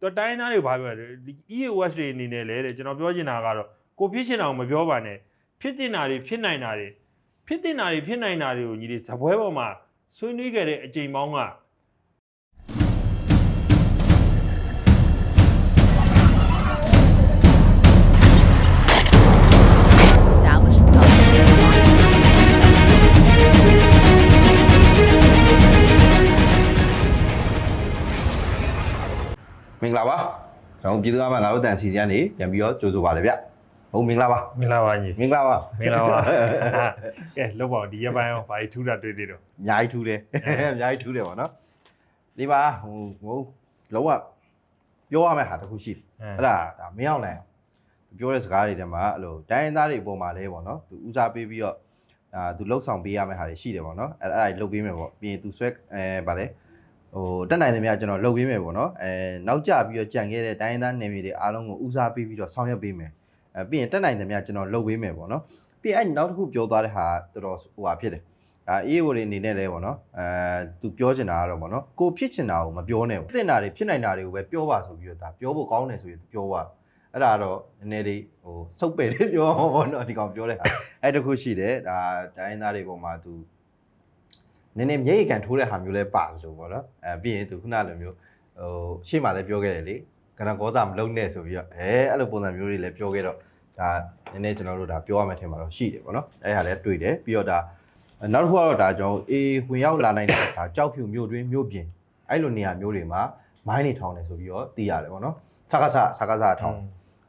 သူတိုင်းသားတွေဘာပြောလဲဒီ EOS တွေအနေနဲ့လဲတဲ့ကျွန်တော်ပြောချင်တာကတော့ကိုဖြစ်ချင်တာကိုမပြောပါနဲ့ဖြစ်တင်တာတွေဖြစ်နိုင်တာတွေဖြစ်တင်တာတွေဖြစ်နိုင်တာတွေကိုညီလေးဇပွဲပေါ်မှာဆွေးနွေးခဲ့တဲ့အချိန်ပေါင်းက င်္ဂလာပါကျွန်တော်ပြည်သူ့အမငါတို့တန်စီစီကနေပြန်ပြီးတော့ကြိုဆိုပါလေဗျဟုတ်မင်္ဂလာပါမင်္ဂလာပါညီမင်္ဂလာပါမင်္ဂလာပါကဲလောက်ပါဦးဒီရက်ပိုင်းအောင်ဘာကြီးထူးတာတွေ့သေးတော့အများကြီးထူးတယ်အများကြီးထူးတယ်ဗောနော်ဒီပါဟိုဟိုလောကပြောရမယ့်ဟာတစ်ခုရှိတယ်အဲ့ဒါဒါမင်းအောင်နိုင်ပြောတဲ့စကားတွေထဲမှာအဲ့လိုတိုင်းရင်းသားတွေအပေါ်မှာလဲဗောနော်သူဦးစားပေးပြီးတော့အာသူလှုပ်ဆောင်ပေးရမယ့်ဟာတွေရှိတယ်ဗောနော်အဲ့အဲ့ဒါလှုပ်ပေးမယ်ဗောပြီးရင်သူဆွဲအဲဗာလဲ ဟိုတက်နိုင်တယ်များကျွန်တော်လှုပ်ပေးမယ်ဗောနော်အဲနောက်ကျပြီးတော့ကြံခဲ့တဲ့တိုင်းရင်းသားနယ်မြေတွေအားလုံးကိုဦးစားပေးပြီးတော့ဆောင်ရွက်ပေးမယ်အဲပြီးရင်တက်နိုင်တယ်များကျွန်တော်လှုပ်ပေးမယ်ဗောနော်ပြီးရင်အဲ့နောက်တစ်ခုပြောသွားတဲ့ဟာတော်တော်ဟိုဟာဖြစ်တယ်ဒါအေးဝတွေအနေနဲ့လဲပေါ့နော်အဲသူပြောချင်တာကတော့ပေါ့နော်ကိုဖြစ်ချင်တာကိုမပြောနဲ့ဘူးဖြစ်နေတာတွေဖြစ်နိုင်တာတွေကိုပဲပြောပါဆိုပြီးတော့ဒါပြောဖို့ကောင်းတယ်ဆိုပြီးပြောပါအဲ့ဒါတော့နည်းနည်းလေးဟိုစုပ်ပယ်လေးပြောအောင်ပေါ့နော်ဒီကောင်ပြောတဲ့ဟာအဲ့တခုရှိတယ်ဒါတိုင်းသားတွေပေါ်မှာသူ နည်းနည်းမျက်ရည်ကန်ထိုးတဲ့ဟာမျိုးလဲပါဆိုပေါ့နော်အဲပြီးရင်သူခုနလိုမျိုးဟိုရှေ့မှာလည်းပြောခဲ့တယ်လေကနကောစာမလုံးနဲ့ဆိုပြီးတော့အဲအဲ့လိုပုံစံမျိုးတွေလည်းပြောခဲ့တော့ဒါနည်းနည်းကျွန်တော်တို့ဒါပြောရမယ့်ထင်မှာတော့ရှိတယ်ပေါ့နော်အဲ့ဟာလည်းတွေ့တယ်ပြီးတော့ဒါနောက်တစ်ခုကတော့ဒါကျွန်တော်အေးဝင်ရောက်လာနိုင်တဲ့ဒါကြောက်ဖြူမြို့တွင်းမြို့ပြင်အဲ့လိုနေရာမျိုးတွေမှာမိုင်းတွေထောင်တယ်ဆိုပြီးတော့သိရတယ်ပေါ့နော်စကားစစကားစထောင်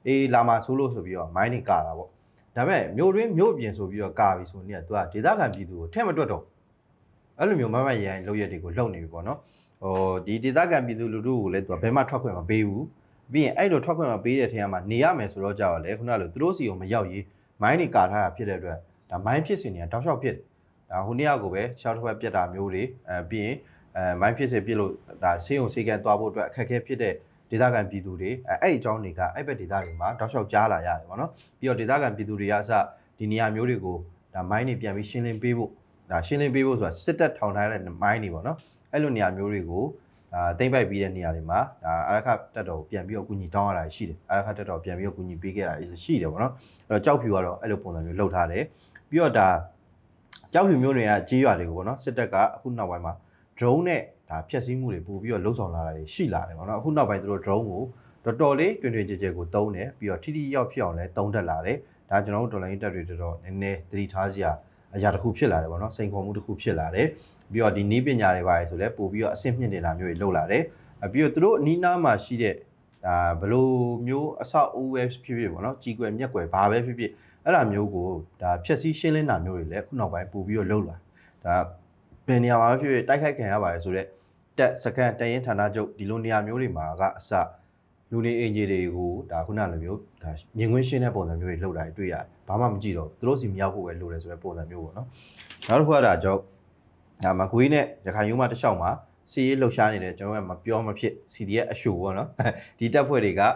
အေးလာမှာဆိုလို့ဆိုပြီးတော့မိုင်းတွေကာတာပေါ့ဒါပေမဲ့မြို့တွင်းမြို့ပြင်ဆိုပြီးတော့ကာပြီဆိုရင်ကသူကဒေသခံပြည်သူကိုထဲမတွက်တော့ အဲ့လိုမျိုးမမရရင်လောက်ရက်တွေကိုလှုပ်နေပြီပေါ့နော်ဟိုဒီဒေသခံပြည်သူလူထုကိုလည်းသူကဘယ်မှထွက်ခွင့်မပေးဘူးပြီးရင်အဲ့လိုထွက်ခွင့်မပေးတဲ့ထဲမှာနေရမယ်ဆိုတော့ကြောက်ရလေခုနကလိုသူတို့စီကိုမရောက်ရေးမိုင်းတွေကာထားတာဖြစ်တဲ့အတွက်ဒါမိုင်းဖြစ်စင်နေတာတောက်လျှောက်ဖြစ်တယ်ဒါဟိုနေ့ကကိုပဲရှောက်တစ်ဖက်ပြက်တာမျိုးတွေအဲပြီးရင်အဲမိုင်းဖြစ်စေပြစ်လို့ဒါဆေးရုံဆေးကန်သွားဖို့အတွက်အခက်အခဲဖြစ်တဲ့ဒေသခံပြည်သူတွေအဲအဲ့အကြောင်းတွေကအဲ့ဘက်ဒေသတွေမှာတောက်လျှောက်ကြားလာရတယ်ဗောနော်ပြီးတော့ဒေသခံပြည်သူတွေကအစဒီနေရာမျိုးတွေကိုဒါမိုင်းတွေပြန်ပြီးရှင်းလင်းပေးဖို့ ဒါရှင်းလင်းပေးဖို့ဆိုတာစစ်တပ်ထောင်ထားတဲ့မိုင်းတွေဗောနော်အဲ့လိုနေရာမျိုးတွေကိုဒါတိမ့်ပိုက်ပြီးတဲ့နေရာတွေမှာဒါအာရခတက်တော်ကိုပြန်ပြီးတော့ကူညီတောင်းရတာရှိတယ်အာရခတက်တော်ပြန်ပြီးတော့ကူညီပေးခဲ့တာရှိတယ်ဗောနော်အဲ့တော့ကြောက်ဖြူကတော့အဲ့လိုပုံစံမျိုးလှုပ်ထားတယ်ပြီးတော့ဒါကြောက်ဖြူမျိုးတွေကကြေးရွာတွေကိုပေါ့နော်စစ်တပ်ကအခုနောက်ပိုင်းမှာ drone နဲ့ဒါဖျက်ဆီးမှုတွေပို့ပြီးတော့လှုပ်ဆောင်လာတာတွေရှိလာတယ်ပေါ့နော်အခုနောက်ပိုင်းသူတို့ drone ကိုတော်တော်လေးတွင်တွင်ကြဲကြဲကိုတုံးတယ်ပြီးတော့ထိထိရောက်ဖြစ်အောင်လည်းတုံးတက်လာတယ်ဒါကျွန်တော်တို့တော်လိုင်းတက်တွေတော်တော်နည်းနည်းသတိထားစရာ အရာတစ်ခုဖြစ်လာတယ်ပေါ့နော်စိန်ခေါ်မှုတစ်ခုဖြစ်လာတယ်ပြီးတော့ဒီနီးပညာတွေပါလေဆိုလဲပို့ပြီးတော့အဆင့်မြင့်နေတာမျိုးတွေလုပ်လာတယ်အပြီးတော့သူတို့အနီးနားမှာရှိတဲ့ဒါဘလို့မျိုးအဆောက်အဦပဲဖြစ်ဖြစ်ပေါ့နော်ကြီးကွယ်မြက်ကွယ်ဘာပဲဖြစ်ဖြစ်အဲ့ဒါမျိုးကိုဒါဖြက်စီးရှင်းလင်းတာမျိုးတွေလည်းခုနောက်ပိုင်းပို့ပြီးတော့လှုပ်လာဒါဘယ်နေရာမှာဖြစ်ဖြစ်တိုက်ခိုက်ခံရပါတယ်ဆိုတော့တက်စကန်တရင်ဌာနချုပ်ဒီလိုနေရာမျိုးတွေမှာကအစ လူနေအင်ဂျီတွေကိုဒါခုနလိုမျိုးဒါမြင်ကွင်းရှင်းတဲ့ပုံစံမျိုးတွေလှုပ်တာတွေ့ရတယ်ဘာမှမကြည့်တော့သူတို့စီမရောက်ဖို့ပဲလိုတယ်ဆိုတဲ့ပုံစံမျိုးပေါ့နော်နောက်တစ်ခုကဒါကြောင့်ဒါမကွေးနဲ့ရခိုင်ရုံးမတစ်လျှောက်မှာစီရေးလှုပ်ရှားနေတယ်ကျွန်တော်ကမပြောမဖြစ် CDF အရှို့ပေါ့နော်ဒီတပ်ဖွဲ့တွေကဒါ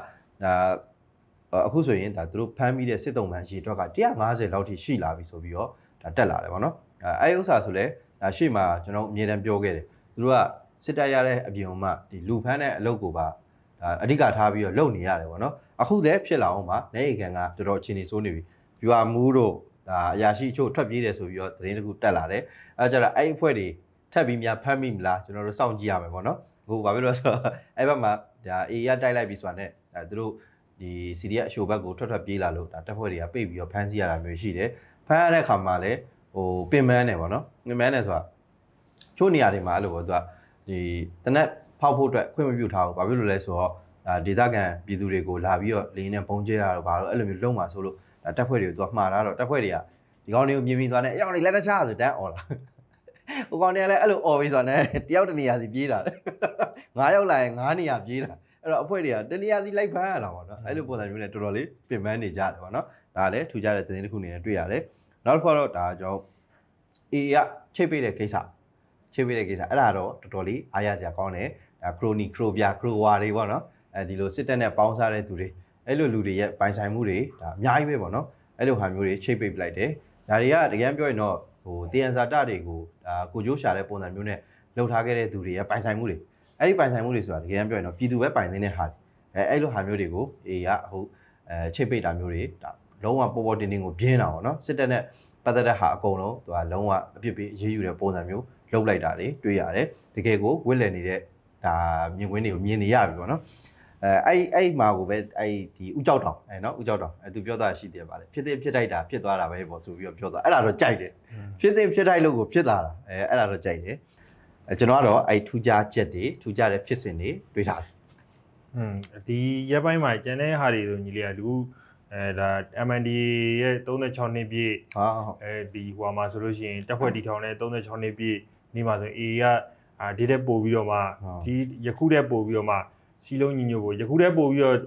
အခုဆိုရင်ဒါသူတို့ဖမ်းပြီးတဲ့စစ်တုံးမှန်ရေအတွက်က150လောက်ထိရှိလာပြီဆိုပြီးတော့ဒါတက်လာတယ်ဗောနော်အဲအဲ့ဥစ္စာဆိုလဲဒါရှေ့မှာကျွန်တော်အမြဲတမ်းပြောခဲ့တယ်သူတို့ကစစ်တပ်ရတဲ့အပြင်မှာဒီလူဖမ်းတဲ့အလုပ်ကိုပါဒါ အဓိကထားပြီးတော့လုပ်နေရတယ်ဗောနော်အခုလည်းဖြစ်လာအောင်ပါနေရီကန်ကတော်တော်အခြေအနေဆိုးနေပြီ viewer မူးတို့ဒါအရာရှိအချို့ထွက်ပြေးတယ်ဆိုပြီးတော့သတင်းတစ်ခုတက်လာတယ်အဲကြတော့အဲ့အဖွဲ့တွေထပ်ပြီးများဖမ်းမိမလားကျွန်တော်တို့စောင့်ကြည့်ရမယ်ဗောနော်အခုဘာဖြစ်လို့လဲဆိုတော့အဲ့ဘက်မှာဒါအေးရတိုက်လိုက်ပြီဆိုတာနဲ့အဲသူတို့ဒီ CDF အရှိုဘက်ကိုထွက်ထွက်ပြေးလာလို့ဒါတပ်ဖွဲ့တွေကပိတ်ပြီးတော့ဖမ်းဆီးရတာမျိုးရှိတယ်ဖမ်းရတဲ့အခါမှာလည်းဟိုပင်မန်းတယ်ဗောနော်ပင်မန်းတယ်ဆိုတာချို့နေရာတွေမှာအဲ့လိုပေါ့သူကဒီတနက် ဖောက်ဖို့အတွက်ခွင့်မပြုထားဘူးဘာဖြစ်လို့လဲဆိုတော့ဒါဒေသခံပြည်သူတွေကိုလာပြီးတော့လေနဲ့ပုံကျဲရတော့ဘာလို့အဲ့လိုမျိုးလုံးမှာဆိုလို့ဒါတပ်ဖွဲ့တွေကိုသူကမှားတာတော့တပ်ဖွဲ့တွေကဒီကောင်တွေကိုမြင်ပြီးသွားနေအရောက်နေလက်တခြားဆိုတန်းអော်လာဟိုကောင်တွေကလည်းအဲ့လိုអော်ပြီးဆိုတော့ ਨੇ တယောက်တစ်နေရာစီပြေးတာငါးယောက်လာရင်ငါးနေရာပြေးတာ အဲ့တော့အဖွဲ့တွေကတနေရာစီလိုက်ဖမ်းရတာပေါ့နော်အဲ့လိုပုံစံမျိုးနဲ့တော်တော်လေးပြင်ပန်းနေကြတယ်ပေါ့နော်ဒါလည်းထူကြတဲ့သတင်းတစ်ခုအနေနဲ့တွေ့ရတယ်နောက်တစ်ခုကတော့ဒါကြောင့်အေရချိတ်ပိတ်တဲ့ကိစ္စချိတ်ပိတ်တဲ့ကိစ္စအဲ့ဒါတော့တော်တော်လေးအားရစရာကောင်းတယ်ဒါ ခရိုနီခရိုပြခရိုဝါတွေပေါ့နော်အဲဒီလိုစစ်တပ်နဲ့ပေါင်းစားတဲ့သူတွေအဲ့လိုလူတွေရဲ့ပိုင်ဆိုင်မှုတွေဒါအများကြီးပဲပေါ့နော်အဲ့လိုဟာမျိုးတွေချိတ်ပိတ်ပလိုက်တယ်ဒါတွေကတကယ်ပြောရင်တော့ဟိုတယံဇာတတွေကိုဒါကိုကျိုးရှာတဲ့ပုံစံမျိုးနဲ့လှုပ်ထားခဲ့တဲ့သူတွေရဲ့ပိုင်ဆိုင်မှုတွေအဲ့ဒီပိုင်ဆိုင်မှုတွေဆိုတာတကယ်တမ်းပြောရင်တော့ပြည်သူပဲပိုင်နေတဲ့ဟာတွေအဲအဲ့လိုဟာမျိုးတွေကိုအေးကဟိုအဲချိတ်ပိတ်တာမျိုးတွေဒါလုံးဝပေါ်ပေါ်တင်တင်ကိုပြင်းတာပေါ့နော်စစ်တပ်နဲ့ပတ်သက်တဲ့ဟာအကုန်လုံးသူကလုံးဝအပြစ်ပေးအေးအေးယူတဲ့ပုံစံမျိုးလှုပ်လိုက်တာတွေတွေ့ရတယ်တကယ်ကိုဝစ်လည်နေတဲ့ ဒါမြင်ကွင်းတွေကိုမြင်နေရပြီပေါ့နော်အဲအဲ့အဲ့မှာကိုပဲအဲ့ဒီဥကြောက်တောင်အဲနော်ဥကြောက်တောင်အဲသူပြောတာရှိတယ်ပါလေဖြစ်တဲ့ဖြစ်တိုက်တာဖြစ်သွားတာပဲပေါ့ဆိုပြီးတော့ပြောသွားအဲ့ဒါတော့ကြိုက်တယ်ဖြစ်တဲ့ဖြစ်တိုက်လို့ကိုဖြစ်လာတာအဲအဲ့ဒါတော့ကြိုက်တယ်အဲကျွန်တော်ကတော့အဲ့ထူးခြားချက်တွေထူးခြားတဲ့ဖြစ်စဉ်တွေတွေးထားတယ်อืมဒီရက်ပိုင်းမှာကျန်တဲ့ဟာတွေဆိုညီလေးကလူအဲဒါ MND ရဲ့36နှစ်ပြည့်ဟာဟုတ်အဲဒီဟိုမှာဆိုလို့ရှိရင်တက်ဖွဲ့တီထောင်နဲ့36နှစ်ပြည့်နေမှာဆိုရင် AA က အာဒီတဲ့ပို့ပြီးတော့မှဒီယခုတဲ့ပို့ပြီးတော့မှစီလုံးညီညွတ်ကိုယခုတဲ့ပို့ပြီးတော့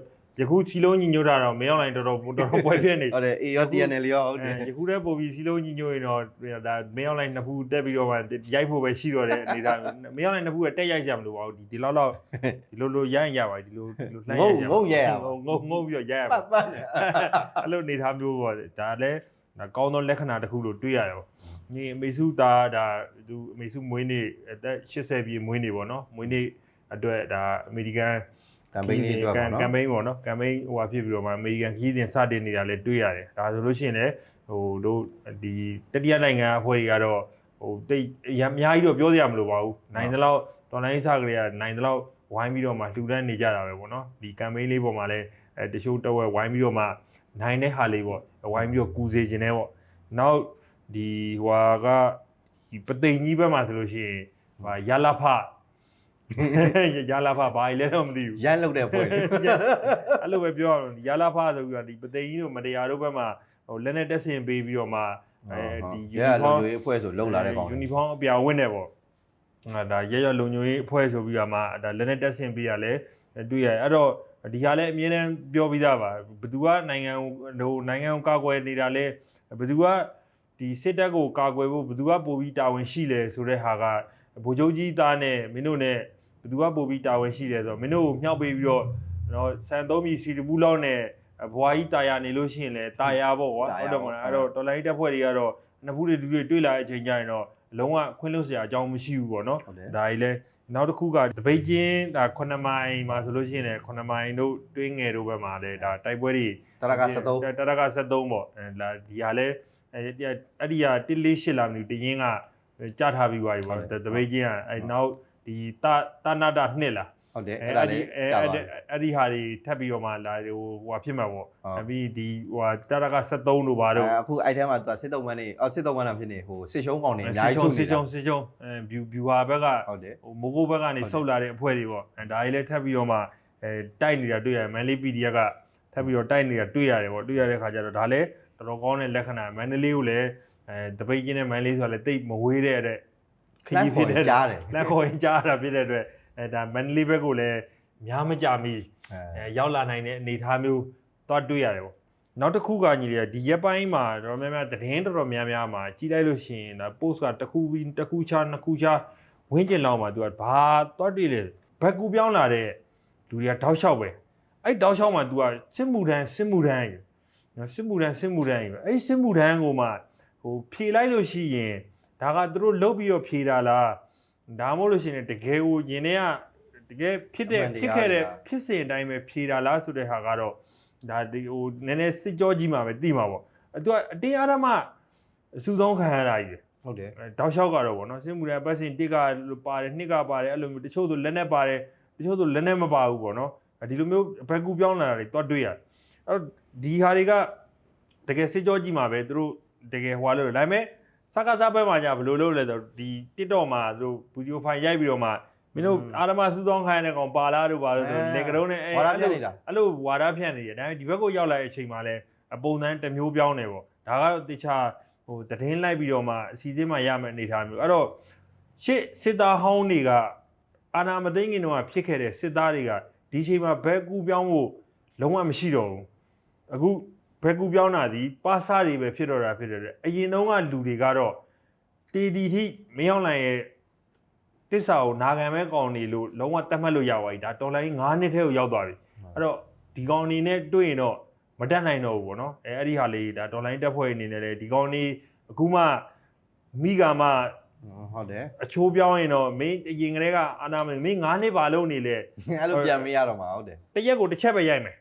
ယခုစီလုံးညီညွတ်တာတော့မင်းအောင်လိုင်းတော်တော်တော်တော်ပွဲဖြစ်နေဟုတ်တယ် A ရော TNL ရောဟုတ်တယ်ယခုတဲ့ပို့ပြီးစီလုံးညီညွတ်ရင်တော့ဒါမင်းအောင်လိုင်းနှစ်ဖူးတက်ပြီးတော့မှရိုက်ဖို့ပဲရှိတော့တယ်အနေဒါမင်းအောင်လိုင်းနှစ်ဖူးကတက်ရိုက်ကြမလို့ပါဘူးဒီဒီလောက်လောက်ဒီလိုလိုရိုက်ရပါဒီလိုဒီလိုလှမ်းရငုံငုံရရပါငုံငုံပြီးတော့ရိုက်ရပါပတ်ပတ်အဲ့လိုအနေထားမျိုးပေါ့ဒါလည်းဒါကောင်းသောလက္ခဏာတစ်ခုလို့တွေ့ရတယ်ပေါ့ ညီအမေစုသားဒါသူအမေစုမွေးနေ့အသက်80ပြည့်မွေးနေ့ပေါ့နော်မွေးနေ့အတွက်ဒါအမေရိကန်ကမ်ပိန်းလေးအတွက်ပေါ့နော်ကမ်ပိန်းပေါ့နော်ကမ်ပိန်းဟိုဟာဖြစ်ပြီးတော့မှအမေရိကန်ခီးတင်စတင်နေတာလည်းတွေ့ရတယ်ဒါဆိုလို့ရှိရင်လည်းဟိုတို့ဒီတတိယနိုင်ငံအဖွဲ့တွေကတော့ဟိုတိတ်အများကြီးတော့ပြောစရာမလိုပါဘူးနိုင်တဲ့လောက်ဒေါ်လာရေးစကလေးကနိုင်တဲ့လောက်ဝိုင်းပြီးတော့မှလှူဒန်းနေကြတာပဲပေါ့နော်ဒီကမ်ပိန်းလေးပေါ်မှာလည်းအဲတချို့တဝက်ဝိုင်းပြီးတော့မှနိုင်တဲ့ဟာလေးပေါ့ဝိုင်းပြီးတော့ကူစေခြင်းနဲ့ပေါ့နောက် ဒီဟွာကဒီပသိမ်ကြီးဘက်မှာဆိုလို့ရှိရင်ဟာရလဖရလဖဘာလဲတော့မသိဘူးရမ်းလုတ်တဲ့ဖွဲ့အဲ့လိုပဲပြောရအောင်ရလာဖဆိုပြီးတော့ဒီပသိမ်ကြီးတို့မတရားတို့ဘက်မှာဟိုလက်နဲ့တက်ဆင်ပေးပြီးတော့မှအဲဒီရလုံရွေးအဖွဲ့ဆိုလုံလာတဲ့ကောင်ယူနီဖောင်းအပြာဝင့်နေပေါ့ဟာဒါရရလုံညိုရေးအဖွဲ့ဆိုပြီးတော့မှဒါလက်နဲ့တက်ဆင်ပေးရလဲတွေ့ရအဲ့တော့ဒီဟာလည်းအမြဲတမ်းပြောပြီးသားပါဘယ်သူကနိုင်ငံဟိုနိုင်ငံကိုကာကွယ်နေတာလဲဘယ်သူက ဒီစစ်တပ်ကိုကာကွယ်ဖို့ဘယ်သူကပို့ပြီးတာဝန်ရှိလဲဆိုတဲ့ဟာကဗိုလ်ချုပ်ကြီးသားနဲ့မင်းတို့နဲ့ဘယ်သူကပို့ပြီးတာဝန်ရှိလဲဆိုတော့မင်းတို့ကိုမြှောက်ပေးပြီးတော့နော်ဆန်သုံးပြီးစီတပူးလောက်နဲ့ဘွားကြီးတာယာနေလို့ရှိရင်လည်းတာယာပေါ့ကွာဟုတ်တယ်မလားအဲ့တော့တော်လိုင်းတက်ဖွဲ့တွေကတော့နှစ်ဖူးတွေတူတွေတွေ့လာတဲ့အချိန်ကျရင်တော့လုံးဝခွင့်လွှတ်စရာအကြောင်းမရှိဘူးပေါ့နော်ဟုတ်တယ်ဒါကြီးလဲနောက်တစ်ခုကတပိတ်ချင်းဒါ9မိုင်မှာဆိုလို့ရှိရင်လည်း9မိုင်တို့တွင်းငယ်တို့ဘက်မှာလည်းဒါတိုက်ပွဲတွေတရက73တရက73ပေါ့အဲလာဒီဟာလဲ အဲအဲ့ဒီက148လာမလို့တရင်ကကြားထားပြီးသွားပြီပေါ့တပိတ်ချင်းကအဲနောက်ဒီတာတာနာတာနှစ်လားဟုတ်တယ်အဲအဲ့ဒါအဲ့ဒီလေးအဲကြာအဲ့သွားဒီတယ်အဲ့ဒီဟာတွေထပ်ပြီးတော့မှလာဟိုဟိုဟာဖြစ်မှာပေါ့ဟုတ်အပြီးဒီဟိုဟာတရက73တို့ပါတော့အခုအဲ့ထဲမှာသူစစ်တုံးမန်းနေအော်စစ်တုံးမန်းတာဖြစ်နေဟိုစစ်ရှုံးကောင်နေအများကြီးစုစုစစ်နေတာချုံစစ်ချုံအဲဘီဘီဟာဘက်ကဟုတ်တယ်ဟိုမိုးကိုဘက်ကနေဟုတ်တယ်ဆုတ်လာတဲ့အဖွဲ့တွေပေါ့အဲဒါကြီးလည်းထပ်ပြီးတော့မှအဲတိုက်နေတာတွေ့ရတယ်မန်လေး PDF ကထပ်ပြီးတော့တိုက်နေတာတွေ့ရတယ်ပေါ့တွေ့ရတဲ့ခါကျတော့ဒါလည်း တော်တော်ကောင်းတဲ့လက္ခဏာမန်လေးကိုလည်းအဲတပိတ်ချင်းနဲ့မန်လေးဆိုတာလည်းတိတ်မဝေးတဲ့တဲ့ခကြီးဖြစ်တဲ့ကြားတယ်လက်ခေါ်ရင်ကြားတာဖြစ်တဲ့အတွက်အဲဒါမန်လေးဘက်ကိုလည်းများမကြမီအဲအဲရောက်လာနိုင်တဲ့အနေအထားမျိုးသွားတွေ့ရတယ်ပေါ့နောက်တစ်ခုကညီလေးကဒီရက်ပိုင်းမှာတော်တော်များများသတင်းတော်တော်များများမှာကြီးလိုက်လို့ရှိရင်ဒါ post ကတစ်ခုပြီးတစ်ခုချာနှစ်ခုချာဝင်းကျင်လောက်မှာသူကဘာသွားတွေ့လဲဘက်ကူပြောင်းလာတဲ့လူတွေကတောက်လျှောက်ပဲအဲ့တောက်လျှောက်မှာ तू ကစစ်မှုထမ်းစစ်မှုထမ်းယူ နော်စစ်မှုထမ်းစစ်မှုထမ်းယူအဲ့စစ်မှုထမ်းကိုမှဟိုဖြေလိုက်လို့ရှိရင်ဒါကသူတို့လုတ်ပြီးတော့ဖြေတာလားဒါမှမဟုတ်လို့ရှိရင်တကယ်ကိုယင်တဲ့ကတကယ်ဖြစ်တဲ့ဖြစ်ခဲ့တဲ့ဖြစ်စဉ်အတိုင်းပဲဖြေတာလားဆိုတဲ့ဟာကတော့ဒါဒီဟိုနည်းနည်းစစ်ကြောကြီးမှာပဲသိမှာပေါ့အဲသူကအတင်းအားဓမ္မအစုဆုံးခံရတာကြီးဟုတ်တယ်ပဲအဲတောက်လျှောက်ကတော့ဗောနော်စစ်မှုရန်ပတ်စင်တစ်ကပါတယ်နှစ်ကပါတယ်အဲ့လိုမျိုးတချို့ဆိုလက်နဲ့ပါတယ်တချို့ဆိုလက်နဲ့မပါဘူးဗောနော်အဲဒီလိုမျိုးဘက်ကူပြောင်းလာတာတွေတွတ်တွေ့ရတယ်အဲ့တော့ ဒီဟာတွေကတကယ်စစ်ကြောကြီးမှာပဲသူတို့တကယ်ဟွာလို့ဒါပေမဲ့စကားစားပွဲမှာじゃဘယ်လိုလုပ်လဲဆိုတော့ဒီ TikTok မှာသူတို့ဗီဒီယိုဖိုင်ရိုက်ပြီးတော့မှမင်းတို့အာရမစူးစောင်းခိုင်းတဲ့ကောင်ပါလားတို့ပါလို့ဆိုလေကရုံးနဲ့အဲဝါရပြနေတာအဲ့လိုဝါဒဖြန့်နေတယ်ဒါပေမဲ့ဒီဘက်ကိုရောက်လာတဲ့အချိန်မှာလည်းအပုံစံတစ်မျိုးပြောင်းနေပေါ့ဒါကတော့တခြားဟိုတည်င်းလိုက်ပြီးတော့မှအစီအစဉ်မှရမယ့်အနေအထားမျိုးအဲ့တော့ရှစ်စစ်သားဟောင်းတွေကအာနာမသိငင်တော့ဖြစ်ခဲ့တဲ့စစ်သားတွေကဒီအချိန်မှာဘက်ကူပြောင်းဖို့လုံးဝမရှိတော့ဘူး အခုဘက်ကူပြောင်းတာဒီပါစာတွေပဲဖြစ်တော့တာဖြစ်တယ်တဲ့အရင်တုန်းကလူတွေကတော့တီတီထိမရောက်နိုင်ရဲ့တစ္ဆာကိုနာခံမဲ့ကောင်နေလို့လုံးဝတတ်မှတ်လို့ရပါပြီဒါတော်လိုင်း9နှစ်ထဲကိုရောက်သွားပြီအဲ့တော့ဒီကောင်အနေနဲ့တွေ့ရင်တော့မတက်နိုင်တော့ဘူးပေါ့နော်အဲအဲ့ဒီဟာလေးဒါဒေါ်လာတက်ဖွဲ့အနေနဲ့လေဒီကောင်နေအခုမှမိကမှဟုတ်တယ်အချိုးပြောင်းရင်တော့မင်းအရင်ကတည်းကအာနာမင်းမင်း9နှစ်ပါလုံးနေလေအဲ့လိုပြန်မရတော့မှာဟုတ်တယ်တစ်ရက်ကိုတစ်ချက်ပဲရိုက်မယ်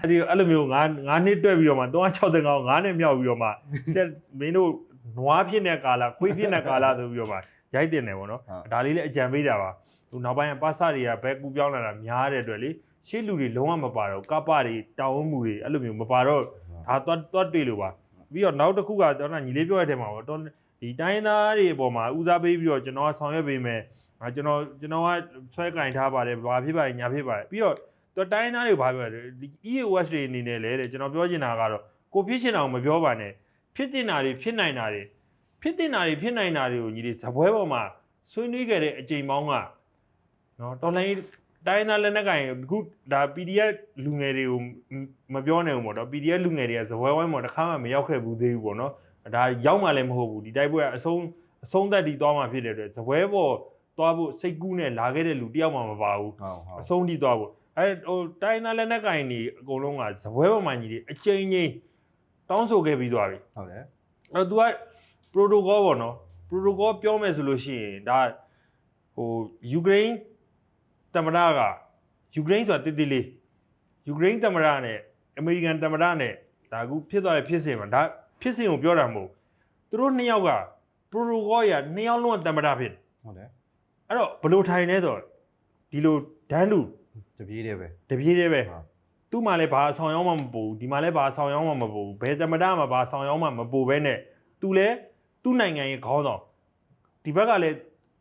အဲ့ဒီအဲ့လိုမျိုး9 9နှစ်တွက်ပြီးတော့မှ360တန်ကောင်9နှစ်မြောက်ပြီးတော့မှဆက်မင်းတို့နွားဖြစ်တဲ့ကာလာခွေးဖြစ်တဲ့ကာလာဆိုပြီးတော့မှရိုက်တင်တယ်ပေါ့နော်ဒါလေးလည်းအကြံပေးတာပါသူနောက်ပိုင်းကပါစတွေကဘဲကူပြောင်းလာတာများတဲ့အတွက်လေရှေ့လူတွေလုံးဝမပါတော့ကပ္ပတွေတောင်းဝမှုတွေအဲ့လိုမျိုးမပါတော့ဒါသွားသွားတွေ့လို့ပါပြီးတော့နောက်တစ်ခုကတော့ညီလေးပြောရတဲ့မှာပေါ့တော့ဒီတိုင်းသားတွေအပေါ်မှာဦးစားပေးပြီးတော့ကျွန်တော်ကဆောင်ရွက်ပေးမယ်အာကျွန်တော်ကျွန်တော်ကဆွဲကင်ထားပါတယ်ဘာဖြစ်ပါလဲညာဖြစ်ပါလဲပြီးတော့ တော့တိုင်းသားတွေဘာပြောလဲဒီ EOS တွေအနေနဲ့လေတဲ့ကျွန်တော်ပြောချင်တာကတော့ကိုဖြစ်ချင်တာကိုမပြောပါနဲ့ဖြစ်တင်တာတွေဖြစ်နိုင်တာတွေဖြစ်တင်တာတွေဖြစ်နိုင်တာတွေကိုညီလေးဇပွဲပေါ်မှာဆွေးနွေးခဲ့တဲ့အချိန်ပေါင်းကနော်တော်လိုင်းတိုင်းသားလက်နက်ကင်အခုဒါ PDF လူငယ်တွေကိုမပြောနိုင်ဘူးပေါ့နော် PDF လူငယ်တွေကဇပွဲဝိုင်းပေါ်တစ်ခါမှမရောက်ခဲ့ဘူးသေးဘူးပေါ့နော်ဒါရောက်မှလည်းမဟုတ်ဘူးဒီတိုက်ပွဲကအဆုံးအဆုံးသက်တည်သွားမှဖြစ်တဲ့အတွက်ဇပွဲပေါ်သွားဖို့စိတ်ကူးနဲ့လာခဲ့တဲ့လူတယောက်မှမပါဘူးဟုတ်ဟုတ်အဆုံးထိသွားဖို့ အဲဟိုတိုင်းသားလက်နက်ကင်တွေအကုန်လုံးကဇပွဲပေါ်မှာညီတွေအချိန်ချင်းတောင်းဆိုခဲ့ပြီးသွားပြီဟုတ်တယ်အဲ့တော့ तू က protocol ပေါ့နော် protocol ပြောမယ်ဆိုလို့ရှိရင်ဒါဟိုယူကရိန်းတမရကယူကရိန်းဆိုတာတိတိလေးယူကရိန်းတမရနဲ့အမေရိကန်တမရနဲ့ဒါအခုဖြစ်သွားတဲ့ဖြစ်စဉ်မှာဒါဖြစ်စဉ်ကိုပြောတာမဟုတ်သူတို့နှစ်ယောက်က protocol ရနှစ်ယောက်လုံးကတမရဖြစ်တယ်ဟုတ်တယ်အဲ့တော့ဘယ်လိုထိုင်လဲဆိုတော့ဒီလိုဒန်းလူ တပြေးတယ်ပဲတပြေးသေးပဲဟုတ်သူ့မှာလည်းဘာအဆောင်ရောက်မှမပူဘူးဒီမှာလည်းဘာအဆောင်ရောက်မှမပူဘူးဘယ်တမဒမှာဘာအဆောင်ရောက်မှမပူဘဲနဲ့သူလည်းသူ့နိုင်ငံရဲ့ခေါင်းဆောင်ဒီဘက်ကလည်း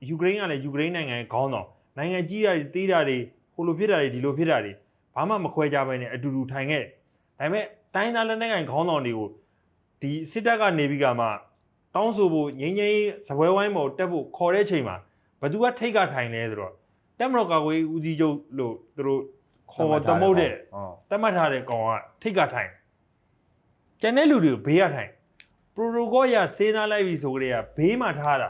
ယူကရိန်းကလည်းယူကရိန်းနိုင်ငံရဲ့ခေါင်းဆောင်နိုင်ငံကြီးတာတွေတေးတာတွေဟိုလိုဖြစ်တာတွေဒီလိုဖြစ်တာတွေဘာမှမခွဲကြဘဲနဲ့အတူတူထိုင်ခဲ့တယ်ဒါပေမဲ့တိုင်းသားလက်နက်ကိုင်ခေါင်းဆောင်တွေကိုဒီစစ်တပ်ကနေပြီးကမှတောင်းဆိုဖို့ငိမ့်ငိမ့်စပွဲဝိုင်းပေါ်တက်ဖို့ခေါ်တဲ့ချိန်မှာဘသူကထိတ်ကထိုင်လဲဆိုတော့ တက်မတော်ကာကွယ်ဦးစီးချုပ်လို့သူတို့ခေါ်တမုတ်တဲ့ဟုတ်တတ်မှတ်ထားတဲ့ကောင်ကထိတ်ကထိုင်ကျန်တဲ့လူတွေကိုဘေးကထိုင်ပရိုတိုကောရစေးနာလိုက်ပြီဆိုကြတဲ့ကဘေးမှာထားတာ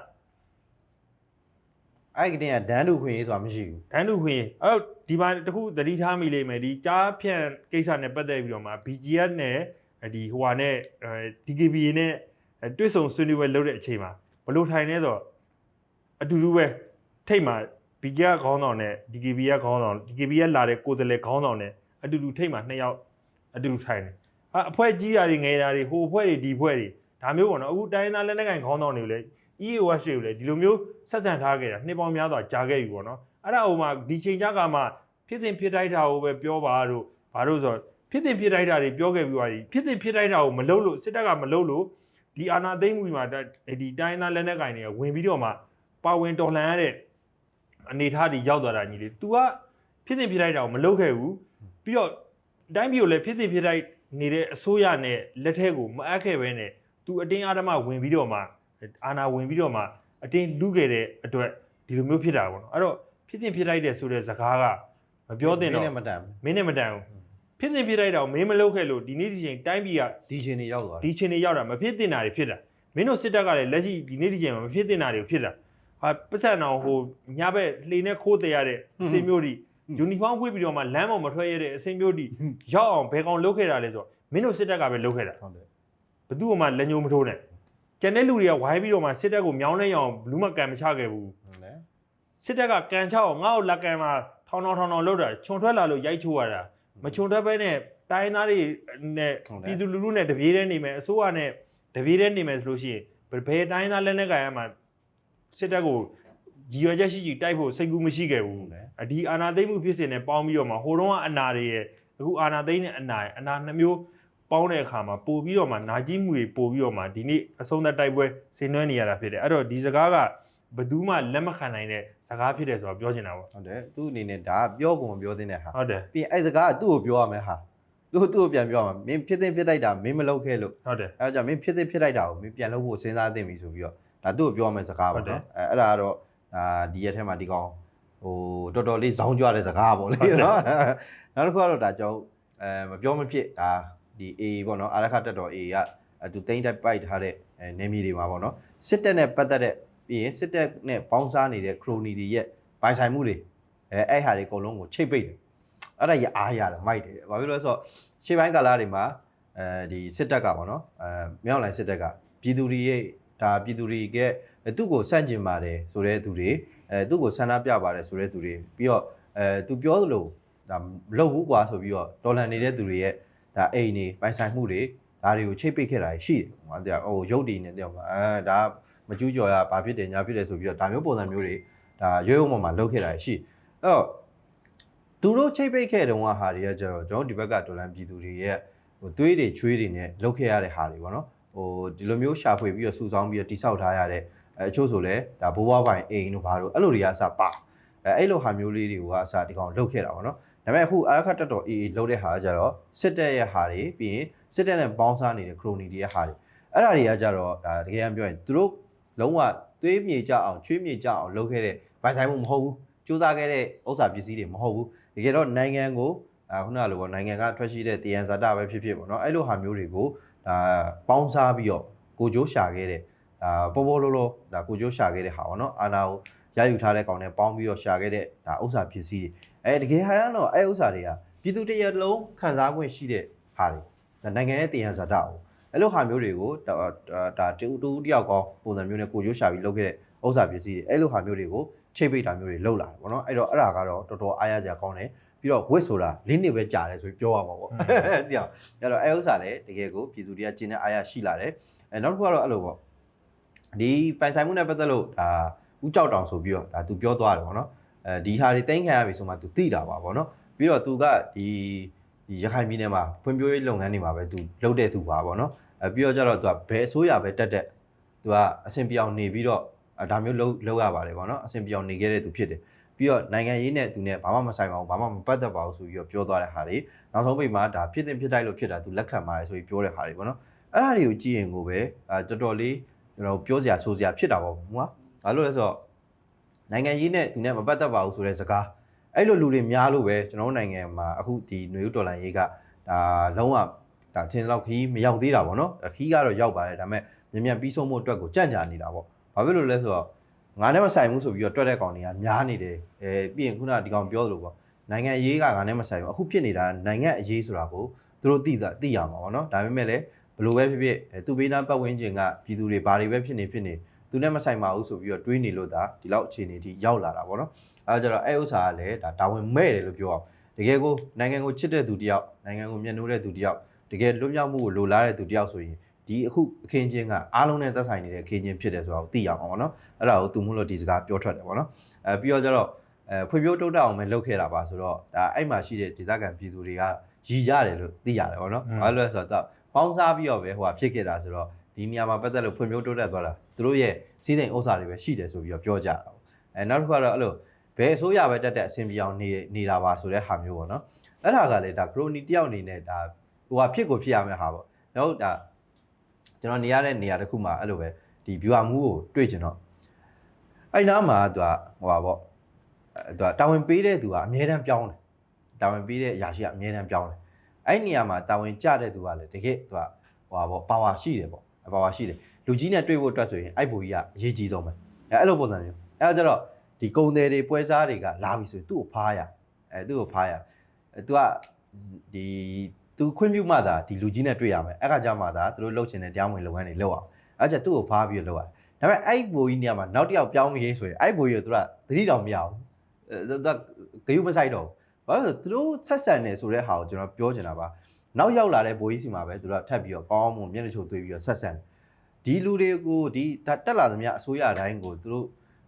အဲ့ဒီကတည်းကဒန်းလူခွင့်ရေးဆိုတာမရှိဘူးဒန်းလူခွင့်အဲ့တော့ဒီမှာတခုသတိထားမိလိမ့်မယ်ဒီကြားဖြန့်ကိစ္စနဲ့ပတ်သက်ပြီးတော့မှ BGF နဲ့ဒီဟိုဟာနဲ့အဲ DKBA နဲ့အဲတွဲဆုံဆွေးနွေးပွဲလုပ်တဲ့အချိန်မှာဘလို့ထိုင်နေတော့အတူတူပဲထိတ်မှာ BGF ခေါင်းဆောင်နဲ့ DKBA ခေါင်းဆောင် DKBA လာတဲ့ကိုယ်တည်းခေါင်းဆောင်နဲ့အတူတူထိတ်မှာနှစ်ယောက်အတူတူထိုင်တယ်အအဖွဲ့ကြီးတာတွေငယ်တာတွေဟိုအဖွဲ့တွေဒီအဖွဲ့တွေဒါမျိုးပေါ့နော်အခုတိုင်းသားလက်နက်ကိုင်ခေါင်းဆောင်တွေကိုလည်း EOS တွေကိုလည်းဒီလိုမျိုးဆက်ဆံထားခဲ့တာနှစ်ပေါင်းများစွာကြာခဲ့ပြီပေါ့နော်အဲ့ဒါဟိုမှာဒီချိန်ကြကမှဖြစ်တင်ဖြစ်တိုက်တာကိုပဲပြောပါတို့ဘာလို့ဆိုတော့ဖြစ်တင်ဖြစ်တိုက်တာတွေပြောခဲ့ပြီးသွားပြီဖြစ်တင်ဖြစ်တိုက်တာကိုမလုပ်လို့စစ်တပ်ကမလုပ်လို့ဒီအာဏာသိမ်းမှုမှာဒီတိုင်းသားလက်နက်ကိုင်တွေကဝင်ပြီးတော့မှပါဝင်တော်လှန်ရတဲ့ အနေအထားတွေရောက်သွားတာညီလေး तू ကဖြစ်တင်ဖြစ်တိုက်တာကိုမလုပ်ခဲ့ဘူးပြီးတော့တိုင်းပြည်ကိုလည်းဖြစ်သိဖြစ်တိုက်နေတဲ့အစိုးရနဲ့လက်ထက်ကိုမအပ်ခဲ့ပဲနဲ့သူအတင်းအဓမ္မဝင်ပြီးတော့မှအာဏာဝင်ပြီးတော့မှအတင်းလူခဲ့တဲ့အတွက်ဒီလိုမျိုးဖြစ်တာပေါ့နော်အဲ့တော့ဖြစ်သိဖြစ်တိုက်တဲ့ဆိုတဲ့ဇကားကမပြောတင်တော့မင်းနဲ့မတန်ဘူးမင်းနဲ့မတန်ဘူးဖြစ်သိဖြစ်တိုက်တာကိုမင်းမလုပ်ခဲ့လို့ဒီနေ့ဒီချိန်တိုင်းပြည်ကဒီချင်းတွေရောက်သွားဒီချိန်တွေရောက်တာမဖြစ်တင်တာတွေဖြစ်တာမင်းတို့စစ်တပ်ကလည်းလက်ရှိဒီနေ့ဒီချိန်မှာမဖြစ်တင်တာတွေဖြစ်တာ ဟာပတ်စံအောင်ဟိုညဘက်လှေနဲ့ခိုးတရတဲ့အစင်မျိုးတွေယူနီဖောင်းဝတ်ပြီးတော့မှလမ်းပေါ်မထွက်ရတဲ့အစင်မျိုးတွေရောက်အောင်ဘယ်ကောင်လုပ်ခဲ့တာလဲဆိုတော့မင်းတို့စစ်တပ်ကပဲလုပ်ခဲ့တာဟုတ်တယ်ဘသူ့မှလက်ညှိုးမထိုးနဲ့ကျန်တဲ့လူတွေကဝိုင်းပြီးတော့မှစစ်တပ်ကိုမြောင်းနေအောင်ဘလူးမကန်မချခဲ့ဘူးဟုတ်တယ်စစ်တပ်ကကန်ချအောင်ငါ့ကိုလက်ကန်မှာထောင်းထောင်းထောင်းထောင်းလုပ်တာခြုံထွက်လာလို့ရိုက်ချိုးရတာမခြုံထွက်ဘဲနဲ့တိုင်းသားတွေနဲ့ပြည်သူလူထုနဲ့တပြေးတည်းနေမယ်အစိုးရနဲ့တပြေးတည်းနေမယ်ဆိုလို့ရှိရင်ဘယ်တိုင်းသားလက်နဲ့ကန်ရမှာ စစ်တပ်ကိုရည်ရွယ်ချက်ရှိရှိတိုက်ဖို့စိတ်ကူးမရှိခဲ့ဘူးဟုတ်တယ်အဒီအာနာသိမ့်မှုဖြစ်စဉ်နဲ့ပေါင်းပြီးတော့မှဟိုတုန်းကအနာတွေရဲ့အခုအာနာသိမ့်တဲ့အနာရဲ့အနာနှစ်မျိုးပေါင်းတဲ့အခါမှာပို့ပြီးတော့မှနာကြီးမှုတွေပို့ပြီးတော့မှဒီနေ့အဆုံးသက်တိုက်ပွဲဆင်နွှဲနေရတာဖြစ်တယ်အဲ့တော့ဒီစကားကဘယ်သူမှလက်မခံနိုင်တဲ့စကားဖြစ်တယ်ဆိုတော့ပြောချင်တာပေါ့ဟုတ်တယ်သူ့အနေနဲ့ဒါပြောကုန်မပြောသင့်တဲ့ဟာဟုတ်တယ်ပြီးရင်အဲ့စကားကသူ့ကိုပြောရမယ်ဟာသူ့သူ့ကိုပြန်ပြောရမှာမင်းဖြစ်သိဖြစ်တိုက်တာမင်းမလုပ်ခဲ့လို့ဟုတ်တယ်အဲဒါကြောင့်မင်းဖြစ်သိဖြစ်တိုက်တာကိုမင်းပြန်လုပ်ဖို့စဉ်းစားသင့်ပြီဆိုပြီးတော့ ဒါသူ့ကိုပြောရမယ်စကားဟုပေါ့တ်တယ်နော်အဲအဲ့ဒါကတော့အာဒီရက်ထဲမှာဒီကောင်ဟိုတော်တော်လေးဇောင်းကြွတဲ့စကားပေါ့လေနော်နောက်တစ်ခုကတော့ဒါကြောင့်အဲမပြောမဖြစ်ဒါဒီ A ပေါ့နော်အာရခတက်တော် A ကအဲသူတိမ့်တိုက်ပိုက်ထားတဲ့အဲနေမြေတွေမှာပေါ့နော်စစ်တပ်နဲ့ပတ်သက်တဲ့ပြီးရင်စစ်တပ်နဲ့ပေါင်းစားနေတဲ့ခရိုနီတွေရဲ့ပိုင်ဆိုင်မှုတွေအဲအဲ့ဟာတွေအကုန်လုံးကိုချိတ်ပိတ်တယ်အဲ့ဒါရအားရတယ်မိုက်တယ်ဘာဖြစ်လို့လဲဆိုတော့ရှေ့ပိုင်းကာလတွေမှာအဲဒီစစ်တပ်ကပေါ့နော်အဲမြောက်လိုင်စစ်တပ်ကပြည်သူတွေရဲ့ ဒါပြည်သူတွေကသူ့ကိုစန့်ကျင်ပါတယ်ဆိုတဲ့သူတွေအဲသူ့ကိုဆန္ဒပြပါတယ်ဆိုတဲ့သူတွေပြီးတော့အဲသူပြောသလိုဒါမလုပ်ဘူးကွာဆိုပြီးတော့တော်လန်နေတဲ့သူတွေရဲ့ဒါအိမ်တွေပိုင်ဆိုင်မှုတွေဒါတွေကိုချိတ်ပိတ်ခဲ့တာရှိတယ်ဟိုတရားဟိုရုပ်တည်နေတယ်ပေါ့အဲဒါမကျူးကျော်ရဘာဖြစ်တယ်ညာဖြစ်တယ်ဆိုပြီးတော့ဒါမျိုးပုံစံမျိုးတွေဒါရွေးဥမမှာလုပ်ခဲ့တာရှိအဲ့တော့သူတို့ချိတ်ပိတ်ခဲ့တုန်းကဟာတွေကကျတော့ကျွန်တော်တို့ဒီဘက်ကတော်လန်ပြည်သူတွေရဲ့ဟိုသွေးတွေချွေးတွေနဲ့လုပ်ခဲ့ရတဲ့ဟာတွေပေါ့နော် ဟိုဒီလိုမျိုးရှာဖွေပြီးတော့စုဆောင်းပြီးတော့တိဆောက်ထားရတဲ့အဲအချို့ဆိုလဲဒါဘိုးဘွားပိုင်အိမ်တို့ဘာတို့အဲ့လိုတွေကအစပါအဲအဲ့လိုဟာမျိုးလေးတွေကအစဒီကောင်လုပ်ခဲ့တာပေါ့နော်ဒါပေမဲ့အခုအာရခတ်တက်တော်အေးအေးလုပ်တဲ့ဟာကကြတော့စစ်တပ်ရဲ့ဟာတွေပြီးရင်စစ်တပ်နဲ့ပေါင်းစားနေတဲ့ခရိုနီတွေရဲ့ဟာတွေအဲ့ဒါတွေကကြတော့ဒါတကယ်တမ်းပြောရင်သူတို့လုံးဝသွေးမြေကြအောင်ချွေးမြေကြအောင်လုပ်ခဲ့တဲ့ဗိုင်ဆိုင်မှုမဟုတ်ဘူးစူးစမ်းခဲ့တဲ့ဥစ္စာပစ္စည်းတွေမဟုတ်ဘူးတကယ်တော့နိုင်ငံကိုအာခုနကလိုပေါ့နိုင်ငံကထွက်ရှိတဲ့တယံဇာတပဲဖြစ်ဖြစ်ပေါ့နော်အဲ့လိုဟာမျိုးတွေကို ဒါပေါင်းစားပြီးတော့ကိုကြိုးရှာခဲ့တဲ့ဒါပေါ်ပေါ်လောလောဒါကိုကြိုးရှာခဲ့တဲ့ဟာပေါ့နော်အာနာကိုရယူထားတဲ့ကောင်နဲ့ပေါင်းပြီးတော့ရှာခဲ့တဲ့ဒါဥစ္စာပစ္စည်းတွေအဲတကယ်ဟာတော့အဲ့ဥစ္စာတွေကပြည်သူတရလုံးခံစား권ရှိတဲ့ဟာတွေဒါနိုင်ငံရဲ့တယံဇာတကိုအဲ့လိုဟာမျိုးတွေကိုဒါဒါတူတူတယောက်ကောပုံစံမျိုးနဲ့ကိုကြိုးရှာပြီးလုပ်ခဲ့တဲ့ဥစ္စာပစ္စည်းတွေအဲ့လိုဟာမျိုးတွေကိုချိတ်ပိတ်တာမျိုးတွေလုပ်လာတယ်ပေါ့နော်အဲ့တော့အဲ့ဒါကတော့တော်တော်အားရစရာကောင်းတယ် ပြီးတော့ဝစ်ဆိုတာလေးနှစ်ပဲကြာတယ်ဆိုပြီးပြောရမှာပေါ့တရားအဲ့တော့အဲ့ဥစ္စာလည်းတကယ်ကိုပြည်သူတွေကကျင်းတဲ့အားရရှိလာတယ်အဲနောက်တစ်ခုကတော့အဲ့လိုပေါ့ဒီပိုင်ဆိုင်မှုနဲ့ပတ်သက်လို့ဒါဥကြောက်တောင်ဆိုပြီးတော့ဒါသူပြောသွားတယ်ပေါ့နော်အဲဒီဟာတွေတိမ့်ခံရပြီဆိုမှသူသိတာပါပေါ့နော်ပြီးတော့သူကဒီဒီရခိုင်ပြည်နယ်မှာဖွံ့ဖြိုးရေးလုပ်ငန်းတွေမှာပဲသူလုပ်တဲ့သူပါပေါ့နော်အဲပြီးတော့ကျတော့သူကဘယ်အစိုးရပဲတက်တက်သူကအဆင်ပြေအောင်နေပြီးတော့အဲဒါမျိုးလုပ်လုပ်ရပါတယ်ပေါ့နော်အဆင်ပြေအောင်နေခဲ့တဲ့သူဖြစ်တယ် ပြီးတော့နိုင်ငံရေးနဲ့သူနဲ့ဘာမှမဆိုင်ပါဘူးဘာမှမပတ်သက်ပါဘူးဆိုပြီးတော့ပြောသွားတဲ့ဟာတွေနောက်ဆုံးပိတ်မှာဒါဖြစ်တင်ဖြစ်တိုက်လို့ဖြစ်တာသူလက်ခံပါတယ်ဆိုပြီးပြောတဲ့ဟာတွေပေါ့နော်အဲ့ဒါတွေကိုကြည့်ရင်ကိုပဲအဲတော်တော်လေးကျွန်တော်ပြောစရာဆိုစရာဖြစ်တာပေါ့ကွာဘာလို့လဲဆိုတော့နိုင်ငံရေးနဲ့သူနဲ့မပတ်သက်ပါဘူးဆိုတဲ့စကားအဲ့လိုလူတွေများလို့ပဲကျွန်တော်တို့နိုင်ငံမှာအခုဒီຫນွေဥတော်လိုင်းရေးကဒါလုံးဝဒါထင်တော့ခီးမရောက်သေးတာပေါ့နော်ခီးကတော့ရောက်ပါတယ်ဒါပေမဲ့မြန်မြန်ပြီးဆုံးဖို့အတွက်ကိုကြံ့ကြာနေတာပေါ့ဘာဖြစ်လို့လဲဆိုတော့ ငါနဲ့မဆိုင်ဘူးဆိုပြီးတော့တွက်တဲ့ကောင်တွေကများနေတယ်အဲပြီးရင်ခုနဒီကောင်ပြောသလိုပေါ့နိုင်ငံရေးကငါနဲ့မဆိုင်ဘူးအခုဖြစ်နေတာနိုင်ငံအရေးဆိုတာကိုသူတို့သိတာသိရမှာပေါ့နော်ဒါပေမဲ့လည်းဘလို့ပဲဖြစ်ဖြစ်အဲသူပေးသားပတ်ဝန်းကျင်ကပြည်သူတွေဘာတွေပဲဖြစ်နေဖြစ်နေသူနဲ့မဆိုင်ပါဘူးဆိုပြီးတော့တွေးနေလို့ဒါဒီလောက်အခြေအနေထိရောက်လာတာပေါ့နော်အဲဒါကြတော့အဲဥစ္စာကလည်းဒါတာဝန်မဲ့တယ်လို့ပြောအောင်တကယ်ကိုနိုင်ငံကိုချစ်တဲ့သူတယောက်နိုင်ငံကိုမျက်နှိုးတဲ့သူတယောက်တကယ်လွတ်မြောက်မှုကိုလိုလားတဲ့သူတယောက်ဆိုရင် ဒီအခုအခင်းချင်းကအားလုံးနဲ့သက်ဆိုင်နေတဲ့အခင်းချင်းဖြစ်တယ်ဆိုတာကိုသိရအောင်ပေါ့နော်အဲ့ဒါကိုသူမှုလို့ဒီစကားပြောထွက်တယ်ပေါ့နော်အဲပြီးတော့ကျတော့အဲဖွံ့ဖြိုးတိုးတက်အောင်ပဲလုပ်ခဲ့တာပါဆိုတော့ဒါအဲ့မှာရှိတဲ့ဒေသခံပြည်သူတွေကရည်ရတယ်လို့သိရတယ်ပေါ့နော်ဘာလို့လဲဆိုတော့ပေါင်းစားပြီးတော့ပဲဟိုဟာဖြစ်ခဲ့တာဆိုတော့ဒီနေရာမှာပတ်သက်လို့ဖွံ့ဖြိုးတိုးတက်သွားတာသူတို့ရဲ့စီးစိမ်ဥစ္စာတွေပဲရှိတယ်ဆိုပြီးတော့ပြောကြတာပေါ့အဲနောက်တစ်ခါတော့အဲ့လိုဘယ်အစိုးရပဲတက်တက်အဆင်ပြေအောင်နေနေတာပါဆိုတဲ့ဟာမျိုးပေါ့နော်အဲ့ဒါကလည်းဒါခရိုနီတယောက်အနေနဲ့ဒါဟိုဟာဖြစ်ကိုဖြစ်ရမယ့်ဟာပေါ့နောက်ဒါ ကျွန်တော်နေရတဲ့နေရာတစ်ခုမှာအဲ့လိုပဲဒီ viewer မှုကိုတွေ့ကျင်တော့အဲ့နားမှာသူကဟိုပါပေါ့အဲသူကတာဝန်ပေးတဲ့သူကအမြဲတမ်းပြောင်းတယ်တာဝန်ပေးတဲ့အရာရှိကအမြဲတမ်းပြောင်းတယ်အဲ့နေရာမှာတာဝန်ကျတဲ့သူကလည်းတကယ်သူကဟိုပါပေါ့ပါဝါရှိတယ်ပေါ့ပါဝါရှိတယ်လူကြီးနဲ့တွေ့ဖို့အတွက်ဆိုရင်အဲ့ဘူကြီးကအရေးကြီးဆုံးပဲအဲအဲ့လိုပုံစံမျိုးအဲ့တော့ကျတော့ဒီကုံတယ်တွေပွဲစားတွေကလာပြီဆိုရင်သူ့ကိုဖားရအဲသူ့ကိုဖားရအဲသူကဒီ သူခွင့်ပြုမှသာဒီလူကြီးနဲ့တွေ့ရမယ်အဲ့ခါကျမှသာသူတို့လှုပ်ချင်တဲ့တရားဝင်လုပ်ငန်းတွေလုပ်အောင်အဲ့ကျသူ့ကိုဖားပြီးလုပ်ရတယ်ဒါပေမဲ့အဲ့ဘူကြီးနေရာမှာနောက်တစ်ယောက်ပြောင်းရေးဆိုရင်အဲ့ဘူကြီးကိုသူကသတိတော်မရဘူးအဲသူကဂယုမဆိုင်တော့ဘူးဘာလို့လဲဆိုသူတို့ဆက်ဆံနေဆိုတဲ့ဟာကိုကျွန်တော်ပြောချင်တာပါနောက်ရောက်လာတဲ့ဘူကြီးစီမှာပဲသူတို့ကထပ်ပြီးတော့ကောင်းအောင်မျက်နှာချိုသွေးပြီးတော့ဆက်ဆံတယ်ဒီလူတွေကိုဒီတက်လာသမျှအစိုးရတိုင်းကိုသူတို့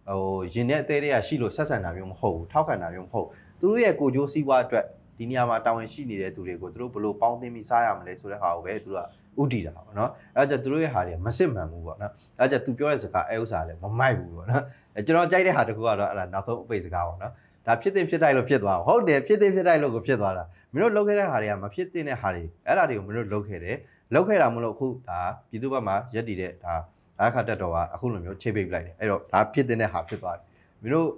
ဟိုရင်တဲ့အသေးတွေကရှိလို့ဆက်ဆံတာမျိုးမဟုတ်ဘူးထောက်ခံတာမျိုးမဟုတ်သူတို့ရဲ့ကိုကြိုးစည်းဝါးအတွက် ဒီနေရာမှာတာဝန်ရှိနေတဲ့သူတွေကိုသူတို့ဘယ်လိုပေါင်းသိမ်းပြီးစားရမလဲဆိုတဲ့ဟာကိုပဲသူတို့ကဥတီတာပေါ့နော်အဲဒါကြောင့်သူတို့ရဲ့ဟာတွေကမစစ်မှန်ဘူးပေါ့နော်အဲဒါကြောင့်သူပြောတဲ့စကားအဲဥစ္စာလည်းမမိုက်ဘူးပေါ့နော်အဲကျွန်တော်ကြိုက်တဲ့ဟာတစ်ခုကတော့အဲ့ဒါနောက်ဆုံးအပိတ်စကားပေါ့နော်ဒါဖြစ်တင်ဖြစ်တိုက်လို့ဖြစ်သွားဟုတ်တယ်ဖြစ်တင်ဖြစ်တိုက်လို့ကိုဖြစ်သွားတာမင်းတို့လုပ်ခဲ့တဲ့ဟာတွေကမဖြစ်တင်တဲ့ဟာတွေအဲ့ဒါတွေကိုမင်းတို့လုပ်ခဲ့တယ်လုပ်ခဲ့တာမလို့အခုဒါပြည်သူ့ဘက်မှာရက်တည်တဲ့ဒါဒါခါတက်တော်ကအခုလိုမျိုးချိတ်ပိတ်ပလိုက်တယ်အဲ့တော့ဒါဖြစ်တင်တဲ့ဟာဖြစ်သွားတယ်မင်းတို့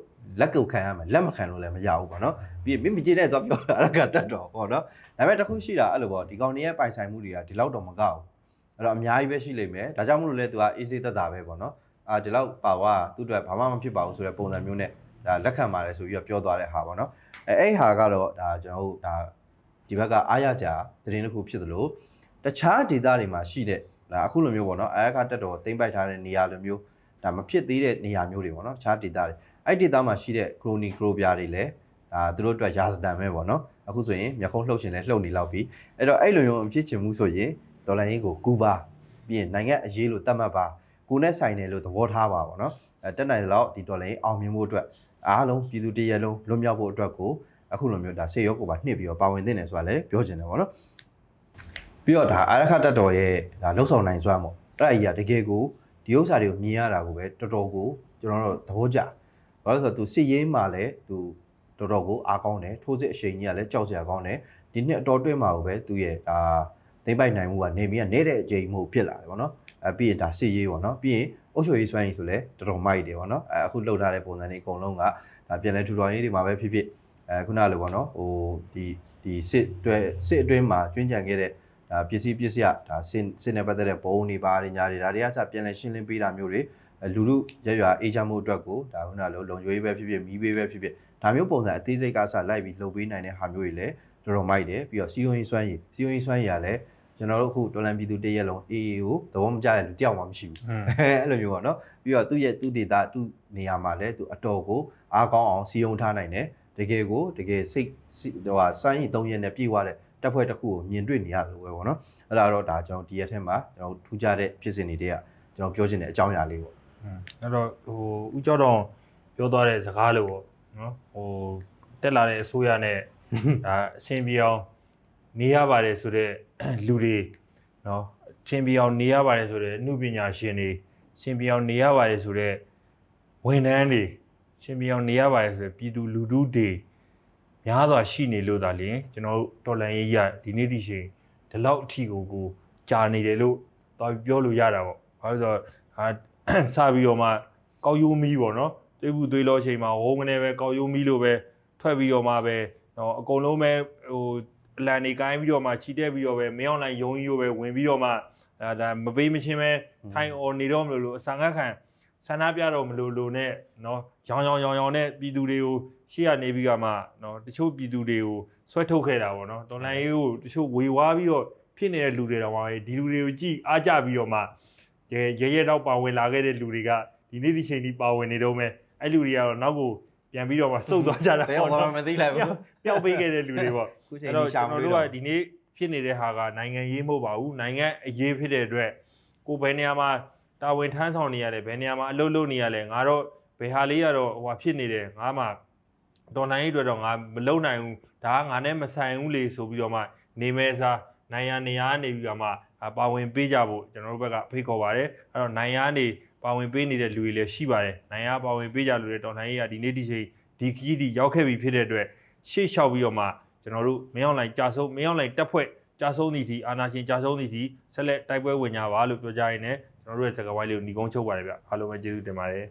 လက်ကုပ်ခံရမယ်လက်မခံလို့လည်းမရဘူးပေါ့နော်ပြီးမင်းမကြည့်တဲ့တော့ပြောတာအဲ့ဒါကတက်တော်ပေါ့နော်ဒါပေမဲ့တစ်ခုရှိတာအဲ့လိုပေါ့ဒီကောင်တွေရဲ့ပိုင်ဆိုင်မှုတွေကဒီလောက်တော့မကောက်ဘူးအဲ့တော့အများကြီးပဲရှိလိမ့်မယ်ဒါကြောင့်မလို့လဲသူကအေးစေးသက်သာပဲပေါ့နော်အာဒီလောက်ပါဝါသူ့အတွက်ဘာမှမဖြစ်ပါဘူးဆိုတဲ့ပုံစံမျိုးနဲ့ဒါလက်ခံပါတယ်ဆိုပြီးတော့ပြောသွားတဲ့ဟာပေါ့နော်အဲအဲ့ဟာကတော့ဒါကျွန်တော်တို့ဒါဒီဘက်ကအားရကြသတင်းတစ်ခုဖြစ်သလိုတခြားဒေသတွေမှာရှိတဲ့ဒါအခုလိုမျိုးပေါ့နော်အာရခတက်တော်တိမ့်ပိုက်ထားတဲ့နေရာလိုမျိုးဒါမဖြစ်သေးတဲ့နေရာမျိုးတွေပေါ့နော်တခြားဒေသတွေ အဲ့ဒေသမှာရှိတဲ့ခရိုနီခရိုပြားတွေလည်းဒါသူတို့အတွက်ရာဇတန်ပဲပေါ့နော်အခုဆိုရင်မျက်ခုံးလှုပ်ရှင်လဲလှုပ်နေလောက်ပြီအဲ့တော့အဲ့လိုမျိုးအဖြစ်ချင်မှုဆိုရင်ဒေါ်လာရင်းကိုကူပါပြီးရင်နိုင်ငံအရေးလို့သတ်မှတ်ပါကိုနဲ့ဆိုင်တယ်လို့သဘောထားပါပေါ့နော်အဲတက်နိုင်သလောက်ဒီဒေါ်လာရင်းအောင်မြင်ဖို့အတွက်အားလုံးပြည်သူတရက်လုံးလွတ်မြောက်ဖို့အတွက်ကိုအခုလိုမျိုးဒါစေရောကိုပါနှိပ်ပြီးတော့ပါဝင်သင့်တယ်ဆိုတာလည်းပြောချင်တယ်ပေါ့နော်ပြီးတော့ဒါအာရခတက်တော်ရဲ့ဒါလှုပ်ဆောင်နိုင်စွမ်းပေါ့အဲ့ဒါကြီးကတကယ်ကိုဒီဥစ္စာတွေကိုမြင်ရတာကိုပဲတော်တော်ကိုကျွန်တော်တို့သဘောကျ ဘာလို့လဲဆိုတော့သူစစ်ရေးမှာလည်းသူတော်တော်ကိုအားကောင်းတယ်ထိုးစစ်အရှိန်ကြီးကလည်းကြောက်စရာကောင်းတယ်ဒီနှစ်အတော်တွင်းမှာကိုပဲသူရဲ့ဒါသိမ့်ပိုက်နိုင်မှုကနေပြီးကနေတဲ့အချိန်မှုဖြစ်လာတယ်ပေါ့နော်အဲပြီးရင်ဒါစစ်ရေးပေါ့နော်ပြီးရင်အုပ်ချုပ်ရေးစွမ်းရည်ဆိုလည်းတော်တော်မိုက်တယ်ပေါ့နော်အဲအခုလှုပ်ထားတဲ့ပုံစံတွေအကုန်လုံးကဒါပြန်လဲထူထောင်ရေးတွေမှာပဲဖြစ်ဖြစ်အဲခုနလိုပေါ့နော်ဟိုဒီဒီစစ်တွဲစစ်အတွင်းမှာကျွင်းကြံခဲ့တဲ့ဒါပစ္စည်းပစ္စည်းကဒါစင်စင်နဲ့ပတ်သက်တဲ့ဘုံတွေပါတယ်ညာတွေဒါတွေကစပြန်လဲရှင်းလင်းပေးတာမျိုးတွေအဲ လူလူရရွာအေးချမ်းမှုအတွက်ကိုဒါခုနလိုလုံကျွေးပဲဖြစ်ဖြစ်မီးပေးပဲဖြစ်ဖြစ်ဒါမျိုးပုံစံအသေးစိတ်ကစလိုက်ပြီးလှုပ်ပေးနိုင်တဲ့ဟာမျိုးတွေလည်းတော်တော်မိုက်တယ်ပြီးတော့စီယုံရင်စွမ်းရည်စီယုံရင်စွမ်းရည်ကလည်းကျွန်တော်တို့အခုတော်လန်ပြည်သူတရက်လုံးအေးအေးကိုသဘောမကျတဲ့လူတယောက်မှမရှိဘူးဟွန်းအဲအဲ့လိုမျိုးပေါ့နော်ပြီးတော့သူ့ရဲ့သူ့ဒေတာသူ့နေရာမှာလည်းသူအတော်ကိုအားကောင်းအောင်စီယုံထားနိုင်တယ်တကယ်ကိုတကယ်စိတ်စိဟိုဟာစွမ်းရည်သုံးရက်နဲ့ပြည့်ဝတဲ့တက်ဖွဲ့တစ်ခုကိုမြင်တွေ့နေရတယ်လို့ပဲပေါ့နော်အဲ့ဒါတော့ဒါကျွန်တော်ဒီရက်ထဲမှာကျွန်တော်ထူးခြားတဲ့ဖြစ်စဉ်တွေတည်းကကျွန်တော်ပြောချင်တဲ့အကြောင်းအရာလေးပေါ့ အဲ့တော့ဟိုဦးကျော်တော်ပြောသွားတဲ့စကားလို့ပေါ့နော်ဟိုတက်လာတဲ့အစိုးရနဲ့ဒါအဆင်ပြေအောင်နေရပါတယ်ဆိုတော့လူတွေနော်အဆင်ပြေအောင်နေရပါတယ်ဆိုတော့အမှုပညာရှင်တွေအဆင်ပြေအောင်နေရပါတယ်ဆိုတော့ဝန်ထမ်းတွေအဆင်ပြေအောင်နေရပါတယ်ဆိုတော့ပြည်သူလူထုတွေများစွာရှိနေလို့ဒါလျင်ကျွန်တော်တို့တော်လန်ရေးရဒီနေ့ဒီချိန်ဒီလောက်အထီကိုကိုကြာနေတယ်လို့တော်ပြောလို့ရတာပေါ့ဘာလို့လဲဆိုတော့ဟာ စပြီးတော့မှကောက်ရိုးမီးပေါ့နော်တွေးဘူးတွေးလို့အချိန်မှာဝုန်းကနေပဲကောက်ရိုးမီးလို့ပဲထွက်ပြီးတော့မှပဲတော့အကုန်လုံးပဲဟိုအလန်နေကိုင်းပြီးတော့မှခြိတက်ပြီးတော့ပဲမင်းအောင်လိုက်ယုံကြီးရောပဲဝင်ပြီးတော့မှအဲဒါမပေးမချင်းပဲထိုင်အော်နေတော့မလို့လို့အစံငတ်ခံဆန္ဒပြတော့မလို့လို့နဲ့နော်ရောင်ရောင်ရောင်ရောင်နဲ့ပြည်သူတွေကိုရှေ့ကနေပြီးတော့မှနော်တချို့ပြည်သူတွေကိုဆွဲထုတ်ခဲ့တာပေါ့နော်တော်လိုင်းရေးကိုတချို့ဝေဝါးပြီးတော့ဖြစ်နေတဲ့လူတွေတော့မှဒီလူတွေကိုကြည့်အားကြပြီးတော့မှ ရဲရဲရဲတော့ပါဝင်လာခဲ့တဲ့လူတွေကဒီနေ့ဒီချိန်ဒီပါဝင်နေတော့မဲ့အဲ့လူတွေကတော့နောက်ကိုပြန်ပြီးတော့မှစုပ်သွားကြတာဘယ်အောင်မှမသိလိုက်ဘူးပျောက်ပေးခဲ့တဲ့လူတွေပေါ့ခုချိန်အဲ့တော့ကြီးရှာကျွန်မတော်လို့တို့တော့ကဒီနေ့ဖြစ်နေတဲ့ဟာကနိုင်ငံရေးမဟုတ်ပါဘူးနိုင်ငံအရေးဖြစ်တဲ့အတွက်ကိုယ်ဘယ်နေရာမှာတာဝန်ထမ်းဆောင်နေရတယ်ဘယ်နေရာမှာအလုပ်လုပ်နေရလဲငါတော့ဘယ်ဟာလေးကတော့ဟိုဟာဖြစ်နေတယ်ငါမှတော်နိုင်ရေးအတွက်တော့ငါမလုပ်နိုင်ဘူးဒါကငါနဲ့မဆိုင်ဘူးလေဆိုပြီးတော့မှနေမဲစားနိုင်ရနေရနေပြီးတော့မှအာ ပါဝင်ပေးကြဖို့ကျွန်တော်တို့ဘက်ကဖိတ်ခေါ်ပါတယ်အဲ့တော့နိုင်ရနေပါဝင်ပေးနေတဲ့လူတွေလည်းရှိပါတယ်နိုင်ရပါဝင်ပေးကြလို့လည်းတော်နိုင်ရေးကဒီနေ့ဒီချိန်ဒီခကြီးဒီရောက်ခဲ့ပြီဖြစ်တဲ့အတွက်ရှေ့လျှောက်ပြီးတော့မှကျွန်တော်တို့မင်းအောင်လိုင်ကြာဆုံးမင်းအောင်လိုင်တက်ဖွဲ့ကြာဆုံးသည့်ဒီအာနာရှင်ကြာဆုံးသည့်ဒီဆက်လက်တိုက်ပွဲဝင်ကြပါလို့ပြောကြရင်းနဲ့ကျွန်တော်တို့ရဲ့စကားဝိုင်းလေးကိုညီကုန်းချုပ်ပါတယ်ဗျအားလုံးပဲကျေးဇူးတင်ပါတယ်